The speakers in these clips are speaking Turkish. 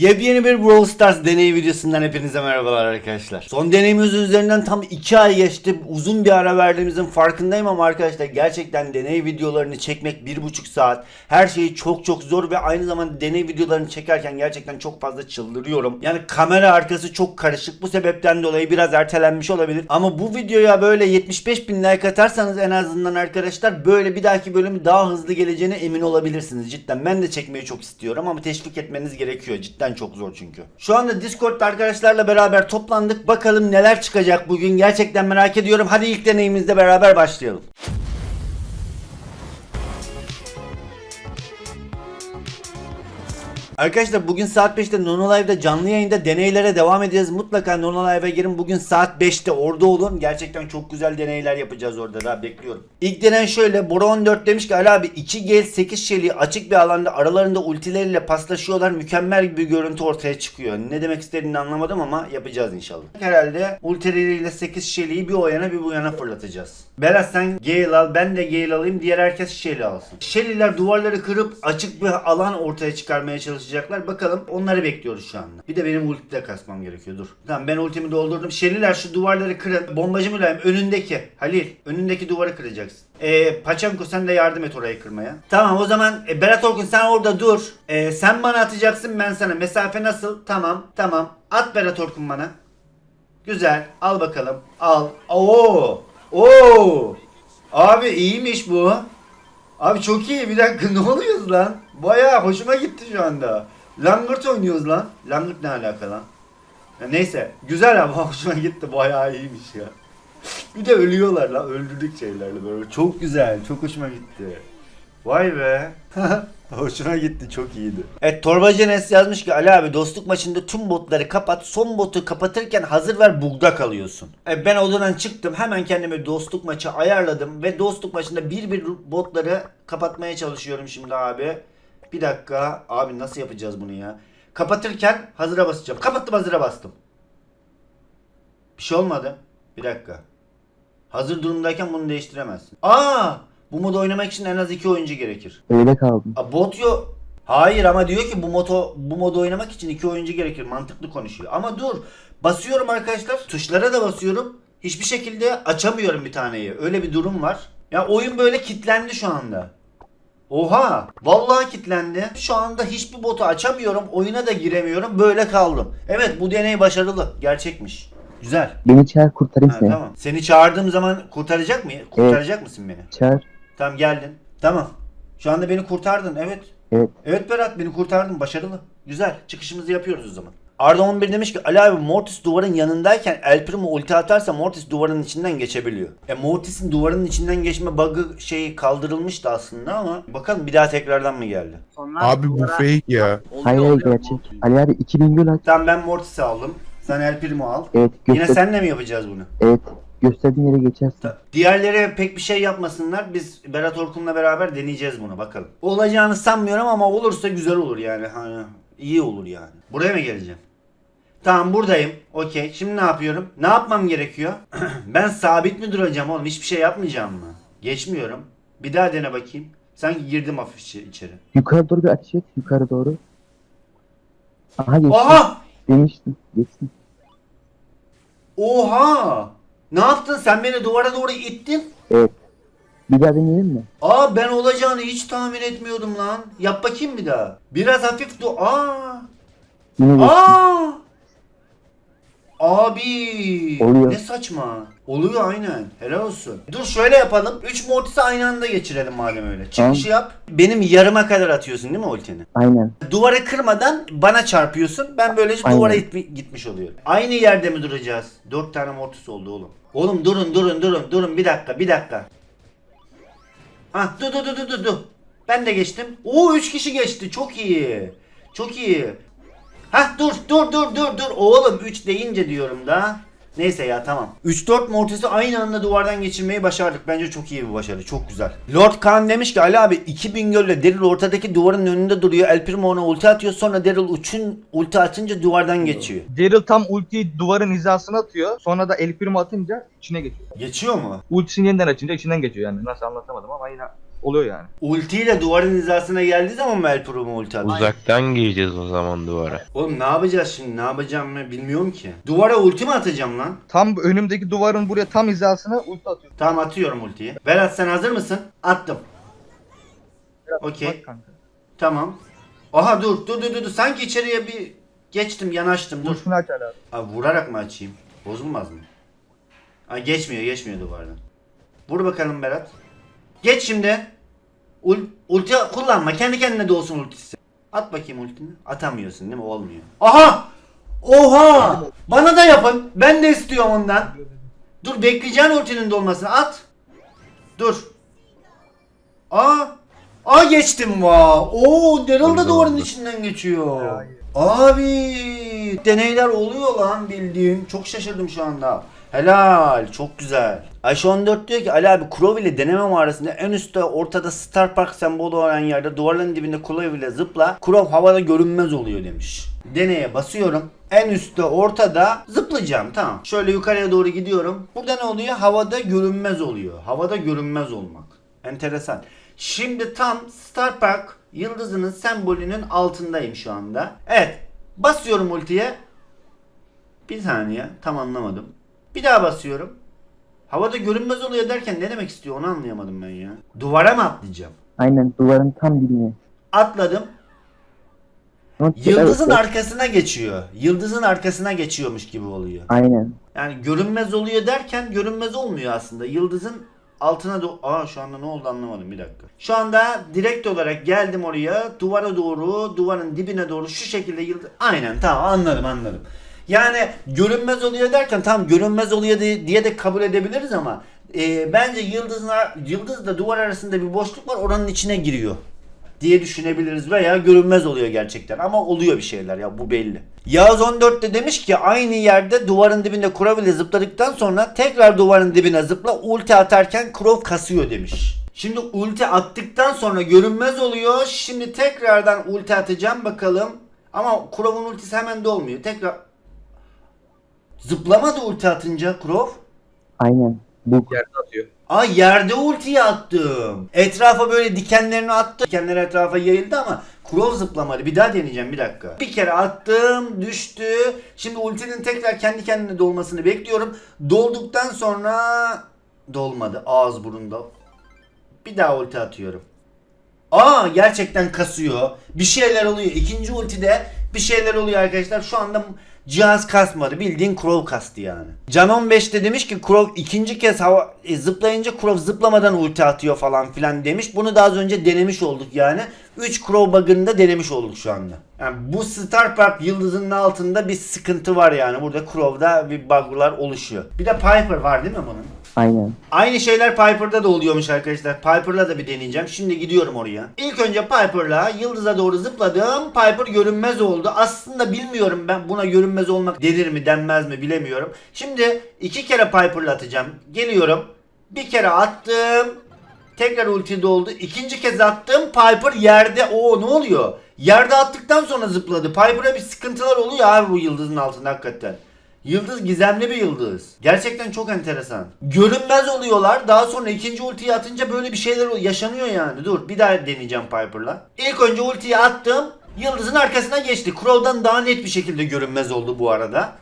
Yepyeni bir Brawl Stars deney videosundan hepinize merhabalar arkadaşlar. Son deneyimimizin üzerinden tam 2 ay geçti. Uzun bir ara verdiğimizin farkındayım ama arkadaşlar gerçekten deney videolarını çekmek 1,5 saat. Her şeyi çok çok zor ve aynı zamanda deney videolarını çekerken gerçekten çok fazla çıldırıyorum. Yani kamera arkası çok karışık. Bu sebepten dolayı biraz ertelenmiş olabilir. Ama bu videoya böyle 75 bin like atarsanız en azından arkadaşlar böyle bir dahaki bölümü daha hızlı geleceğine emin olabilirsiniz. Cidden ben de çekmeyi çok istiyorum ama teşvik etmeniz gerekiyor. Cidden çok zor çünkü. Şu anda Discord'da arkadaşlarla beraber toplandık. Bakalım neler çıkacak bugün. Gerçekten merak ediyorum. Hadi ilk deneyimizde beraber başlayalım. Arkadaşlar bugün saat 5'te Nono Live'da canlı yayında deneylere devam edeceğiz. Mutlaka Nono Live'a girin. Bugün saat 5'te orada olun. Gerçekten çok güzel deneyler yapacağız orada da bekliyorum. İlk denen şöyle. Bora 14 demiş ki Ali abi 2 gel 8 şeli açık bir alanda aralarında ultileriyle paslaşıyorlar. Mükemmel bir görüntü ortaya çıkıyor. Ne demek istediğini anlamadım ama yapacağız inşallah. Herhalde ultileriyle 8 şeliyi bir o yana bir bu yana fırlatacağız. Berat sen Gale al ben de Gale alayım diğer herkes Shelly alsın. Shelly'ler duvarları kırıp açık bir alan ortaya çıkarmaya çalışacaklar. Bakalım onları bekliyoruz şu anda. Bir de benim ultide kasmam gerekiyor dur. Tamam ben ultimi doldurdum. Shelly'ler şu duvarları kırın. Bombacı mülayim önündeki Halil önündeki duvarı kıracaksın. Ee, Paçanko sen de yardım et orayı kırmaya. Tamam o zaman e, Berat Orkun sen orada dur. Ee, sen bana atacaksın ben sana. Mesafe nasıl? Tamam tamam. At Berat Orkun bana. Güzel. Al bakalım. Al. Oo. Oo. Abi iyiymiş bu. Abi çok iyi. Bir dakika ne oluyoruz lan? Baya hoşuma gitti şu anda. Langırt oynuyoruz lan. Langırt ne alaka lan? Ya neyse. Güzel ama hoşuma gitti. Baya iyiymiş ya. Bir de ölüyorlar lan. Öldürdük şeylerle böyle. Çok güzel. Çok hoşuma gitti. Vay be. Hoşuma gitti çok iyiydi. Evet Torbacı Enes yazmış ki Ali abi dostluk maçında tüm botları kapat. Son botu kapatırken hazır ver bugda kalıyorsun. E, ben odadan çıktım hemen kendime dostluk maçı ayarladım. Ve dostluk maçında bir bir botları kapatmaya çalışıyorum şimdi abi. Bir dakika abi nasıl yapacağız bunu ya? Kapatırken hazıra basacağım. Kapattım hazıra bastım. Bir şey olmadı. Bir dakika. Hazır durumdayken bunu değiştiremezsin. Aa! Bu modu oynamak için en az iki oyuncu gerekir. Öyle kaldım. A, bot yok. Hayır ama diyor ki bu moto bu modu oynamak için iki oyuncu gerekir. Mantıklı konuşuyor. Ama dur. Basıyorum arkadaşlar. Tuşlara da basıyorum. Hiçbir şekilde açamıyorum bir taneyi. Öyle bir durum var. Ya oyun böyle kilitlendi şu anda. Oha! Vallahi kilitlendi. Şu anda hiçbir botu açamıyorum. Oyuna da giremiyorum. Böyle kaldım. Evet bu deney başarılı. Gerçekmiş. Güzel. Beni çağır kurtarayım Ha, seni. tamam. Seni çağırdığım zaman kurtaracak mı? Kurtaracak mısın beni? Çağır. Tamam geldin. Tamam. Şu anda beni kurtardın. Evet. Evet. Evet Berat beni kurtardın. Başarılı. Güzel. Çıkışımızı yapıyoruz o zaman. Arda 11 demiş ki Ali abi Mortis duvarın yanındayken El Primo ulti atarsa Mortis duvarın içinden geçebiliyor. E Mortis'in duvarın içinden geçme bug'ı şeyi kaldırılmıştı aslında ama bakalım bir daha tekrardan mı geldi? Abi bu fake ya. Hayır hayır gerçek. Ali abi 2000 gol aç. Tamam ben Mortis'i aldım. Sen El Primo al. Evet Yine göster. senle mi yapacağız bunu? Evet. Gösterdiğin yere geçersin. Diğerleri pek bir şey yapmasınlar. Biz Berat Orkun'la beraber deneyeceğiz bunu bakalım. Olacağını sanmıyorum ama olursa güzel olur yani. Hani iyi olur yani. Buraya mı geleceğim? Tamam buradayım. Okey. Şimdi ne yapıyorum? Ne yapmam gerekiyor? ben sabit mi duracağım oğlum? Hiçbir şey yapmayacağım mı? Geçmiyorum. Bir daha dene bakayım. Sanki girdim hafif içeri. Yukarı doğru bir ateş et. Yukarı doğru. Aha geçti. Oha! Demiştim. Geçsin. Oha! Ne yaptın? Sen beni duvara doğru ittin. Evet. Bir daha deneyelim mi? Aa ben olacağını hiç tahmin etmiyordum lan. Yap bakayım bir daha. Biraz hafif du. Aa! Yine geçsin. Aa! Abi Oluyor. ne saçma. Oluyor aynen. Helal olsun. Dur şöyle yapalım. 3 mortisi aynı anda geçirelim madem öyle. Çıkışı yap. Benim yarıma kadar atıyorsun değil mi ultini? Aynen. Duvarı kırmadan bana çarpıyorsun. Ben böylece Aynen. duvara itmi- gitmiş oluyorum. Aynı yerde mi duracağız? 4 tane mortis oldu oğlum. Oğlum durun durun durun durun bir dakika bir dakika. Ah dur dur dur dur dur dur. Ben de geçtim. Oo 3 kişi geçti. Çok iyi. Çok iyi. Hah dur dur dur dur dur. Oğlum 3 deyince diyorum da. Neyse ya tamam. 3-4 mortisi aynı anda duvardan geçirmeyi başardık. Bence çok iyi bir başarı. Çok güzel. Lord Khan demiş ki Ali abi 2000 gölle Daryl ortadaki duvarın önünde duruyor. El Primo ona ulti atıyor. Sonra Daryl uçun ulti atınca duvardan geçiyor. Daryl tam ultiyi duvarın hizasına atıyor. Sonra da El Primo atınca içine geçiyor. Geçiyor mu? Ultisini yeniden açınca içinden geçiyor yani. Nasıl anlatamadım ama yine oluyor yani. Ultiyle duvarın hizasına geldiği zaman mı El Primo ulti atıyor? Uzaktan gireceğiz o zaman duvara. Oğlum ne yapacağız şimdi? Ne yapacağımı bilmiyorum ki. Duvara ulti mi atacağım lan? Tam önümdeki duvarın buraya tam hizasına ulti atıyor. Tamam atıyorum ultiyi. Berat sen hazır mısın? Attım. Okey. Bak kanka. Tamam. Aha dur dur dur dur. dur. Sanki içeriye bir geçtim yanaştım dur. Ultisini aç abi. Vurarak mı açayım? Bozulmaz mı? Ha geçmiyor geçmiyor duvardan. Vur bakalım Berat. Geç şimdi. Ul ulti kullanma. Kendi kendine de olsun ultisi. At bakayım ultini. Atamıyorsun değil mi? Olmuyor. Aha! Oha! Bana da yapın. Ben de istiyorum ondan. Dur bekleyeceğin ultinin dolmasını. At. Dur. Aa! Aa geçtim va. Oo Daryl da duvarın içinden geçiyor. Abi deneyler oluyor lan bildiğin. Çok şaşırdım şu anda. Helal çok güzel. Ayşe 14 diyor ki Ali abi Kurov ile deneme mağarasında en üstte ortada Star Park sembolü olan yerde duvarların dibinde Kurov ile zıpla. Kurov havada görünmez oluyor demiş. Deneye basıyorum. En üstte ortada zıplayacağım tamam. Şöyle yukarıya doğru gidiyorum. Burada ne oluyor? Havada görünmez oluyor. Havada görünmez olmak. Enteresan. Şimdi tam Star Park yıldızının sembolünün altındayım şu anda. Evet. Basıyorum ultiye. Bir saniye. Tam anlamadım. Bir daha basıyorum. Havada görünmez oluyor derken ne demek istiyor onu anlayamadım ben ya. Duvara mı atlayacağım? Aynen duvarın tam dibine. Atladım. Yıldızın arkasına geçiyor. Yıldızın arkasına geçiyormuş gibi oluyor. Aynen. Yani görünmez oluyor derken görünmez olmuyor aslında. Yıldızın altına doğru... Aa şu anda ne oldu anlamadım bir dakika. Şu anda direkt olarak geldim oraya. Duvara doğru, duvarın dibine doğru şu şekilde yıldız... Aynen tamam anladım anladım. Yani görünmez oluyor derken tam görünmez oluyor diye de kabul edebiliriz ama e, bence yıldızın yıldızla duvar arasında bir boşluk var oranın içine giriyor diye düşünebiliriz veya görünmez oluyor gerçekten ama oluyor bir şeyler ya bu belli. Yağız 14 de demiş ki aynı yerde duvarın dibinde Kurov ile zıpladıktan sonra tekrar duvarın dibine zıpla ulti atarken Kurov kasıyor demiş. Şimdi ulti attıktan sonra görünmez oluyor. Şimdi tekrardan ulti atacağım bakalım. Ama Kurov'un ultisi hemen de olmuyor. Tekrar zıplamadı ulti atınca Kurov. Aynen. Bu Yerde atıyor. Aa yerde ultiyi attım. Etrafa böyle dikenlerini attım. Dikenler etrafa yayıldı ama Kurov zıplamadı. Bir daha deneyeceğim bir dakika. Bir kere attım düştü. Şimdi ultinin tekrar kendi kendine dolmasını bekliyorum. Dolduktan sonra dolmadı ağız burunda. Bir daha ulti atıyorum. Aa gerçekten kasıyor. Bir şeyler oluyor. İkinci ultide bir şeyler oluyor arkadaşlar. Şu anda cihaz kasmadı. Bildiğin Crow kastı yani. Can 15'te demiş ki Crow ikinci kez hava e, zıplayınca Crow zıplamadan ulti atıyor falan filan demiş. Bunu daha az önce denemiş olduk yani. 3 Crow bug'ını da denemiş olduk şu anda. Yani bu Star Park yıldızının altında bir sıkıntı var yani. Burada Crow'da bir bug'lar oluşuyor. Bir de Piper var değil mi bunun? Aynen. Aynı şeyler Piper'da da oluyormuş arkadaşlar. Piper'la da bir deneyeceğim. Şimdi gidiyorum oraya. İlk önce Piper'la yıldıza doğru zıpladım. Piper görünmez oldu. Aslında bilmiyorum ben buna görünmez olmak denir mi denmez mi bilemiyorum. Şimdi iki kere Piper'la atacağım. Geliyorum. Bir kere attım. Tekrar ulti doldu. İkinci kez attım. Piper yerde. Oo ne oluyor? Yerde attıktan sonra zıpladı. Piper'a bir sıkıntılar oluyor abi bu yıldızın altında hakikaten. Yıldız gizemli bir yıldız. Gerçekten çok enteresan. Görünmez oluyorlar. Daha sonra ikinci ultiyi atınca böyle bir şeyler yaşanıyor yani. Dur bir daha deneyeceğim Piper'la. İlk önce ultiyi attım. Yıldızın arkasına geçti. Crow'dan daha net bir şekilde görünmez oldu bu arada.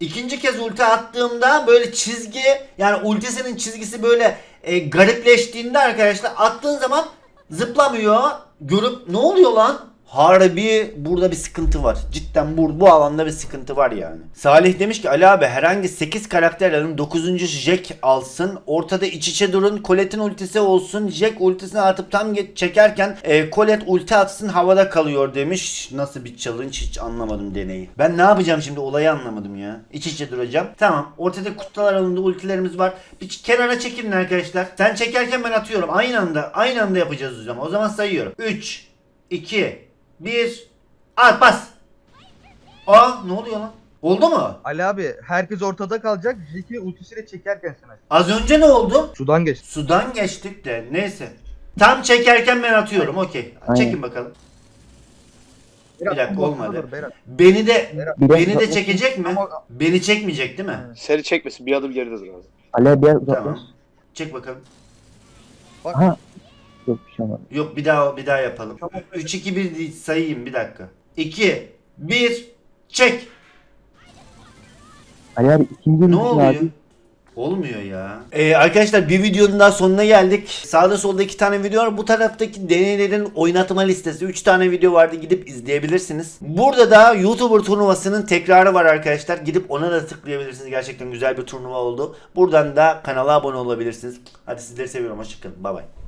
İkinci kez ulti attığımda böyle çizgi yani ultisinin çizgisi böyle e, garipleştiğinde arkadaşlar attığın zaman zıplamıyor. Görüp ne oluyor lan? Harbi burada bir sıkıntı var. Cidden bu, bu alanda bir sıkıntı var yani. Salih demiş ki Ali abi herhangi 8 karakter alın 9. Jack alsın. Ortada iç içe durun. Colette'in ultisi olsun. Jack ultisini atıp tam çekerken e, Colette ulti atsın havada kalıyor demiş. Nasıl bir challenge hiç anlamadım deneyi. Ben ne yapacağım şimdi olayı anlamadım ya. İç içe duracağım. Tamam ortada kutular alındı ultilerimiz var. Bir kenara çekilin arkadaşlar. Sen çekerken ben atıyorum. Aynı anda aynı anda yapacağız zaman. O zaman sayıyorum. 3 2 1 At bas. Aa ne oluyor lan? Oldu mu? Ali abi herkes ortada kalacak. Jack'i ultisiyle çekerken sen aç. Az önce ne oldu? Sudan geç. Sudan geçtik de neyse. Tam çekerken ben atıyorum okey. Aynen. Çekin bakalım. Berat, dakika, olmadı. dur, Berat. Beni de Berat. Biraz beni de çekecek mi? Ama- Beni çekmeyecek değil mi? Seni çekmesin bir adım geride dur abi. Ali biraz uzaklaş. Tamam. Çek bakalım. Aha Yok bir şey olmadı. Yok bir daha bir daha yapalım. 3 2 1 değil, sayayım bir dakika. 2 1 çek. Ali abi ikinci Ne oluyor? abi. Olmuyor ya. Ee, arkadaşlar bir videonun daha sonuna geldik. Sağda solda iki tane video var. Bu taraftaki deneylerin oynatma listesi. Üç tane video vardı gidip izleyebilirsiniz. Burada da YouTuber turnuvasının tekrarı var arkadaşlar. Gidip ona da tıklayabilirsiniz. Gerçekten güzel bir turnuva oldu. Buradan da kanala abone olabilirsiniz. Hadi sizleri seviyorum. Hoşçakalın. Bay bay.